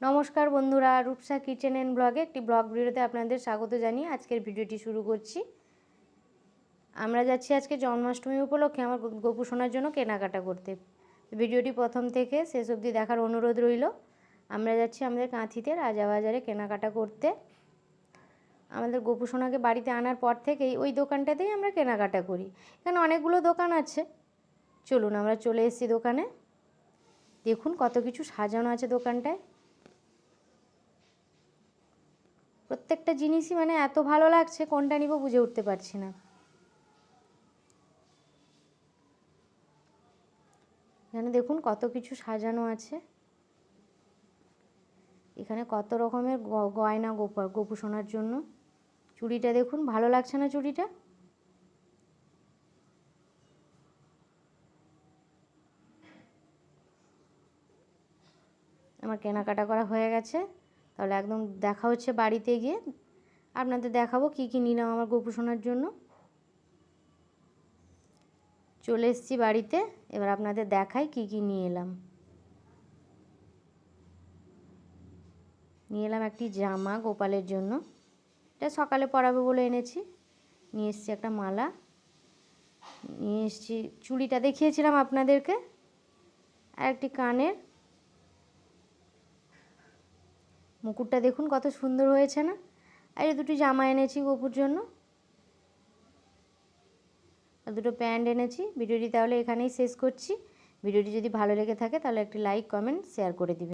নমস্কার বন্ধুরা, Rupsa kitchen and ব্লগে একটি ব্লগ ভিডিওতে আপনাদের স্বাগত জানিয়ে আজকের ভিডিওটি শুরু করছি। আমরা যাচ্ছি আজকে জন্মাষ্টমী উপলক্ষে আমার গোপু সোনার জন্য কেনাকাটা করতে। ভিডিওটি প্রথম থেকে শেষ অবধি দেখার অনুরোধ রইল। আমরা যাচ্ছি আমাদের কাঁথিতে রাজাবাজারে কেনাকাটা করতে। আমাদের গোপু সোনাকে বাড়িতে আনার পর থেকেই ওই দোকানটাতেই আমরা কেনাকাটা করি। এখানে অনেকগুলো দোকান আছে। চলুন আমরা চলে এসেছি দোকানে। দেখুন কত কিছু সাজানো আছে দোকানটায়। প্রত্যেকটা জিনিসই মানে এত ভালো লাগছে, কোনটা নিব বুঝে উঠতে পারছি না। এখানে দেখুন কত কিছু সাজানো আছে। এখানে কত রকমের গয়না গোপা গোপু জন্য। চুড়িটা দেখুন, ভালো লাগছে না চুড়িটা? আমার কেনাকাটা করা হয়ে গেছে। তাহলে একদম দেখা হচ্ছে বাড়িতে গিয়ে। আপনাদের দেখাবো কি কি নিলাম আমার গোপু শোনার জন্য। চলে এসেছি বাড়িতে, এবার আপনাদের দেখাই কি কি নিয়ে এলাম। নিয়ে এলাম একটি জামা গোপালের জন্য। এটা সকালে পরাবে বলে এনেছি। নিয়ে এসছি একটা মালা। নিয়ে এসছি, চুড়িটা দেখিয়েছিলাম আপনাদেরকে। আর একটি কানের মুকুটটা দেখুন কত সুন্দর হয়েছে না? আর এই দুটি জামা এনেছি গপুর জন্য। আর দুটো প্যান্ট এনেছি। ভিডিওটি তাহলে এখানেই শেষ করছি। ভিডিওটি যদি ভালো লেগে থাকে তাহলে একটি লাইক, কমেন্ট, শেয়ার করে দিবেন।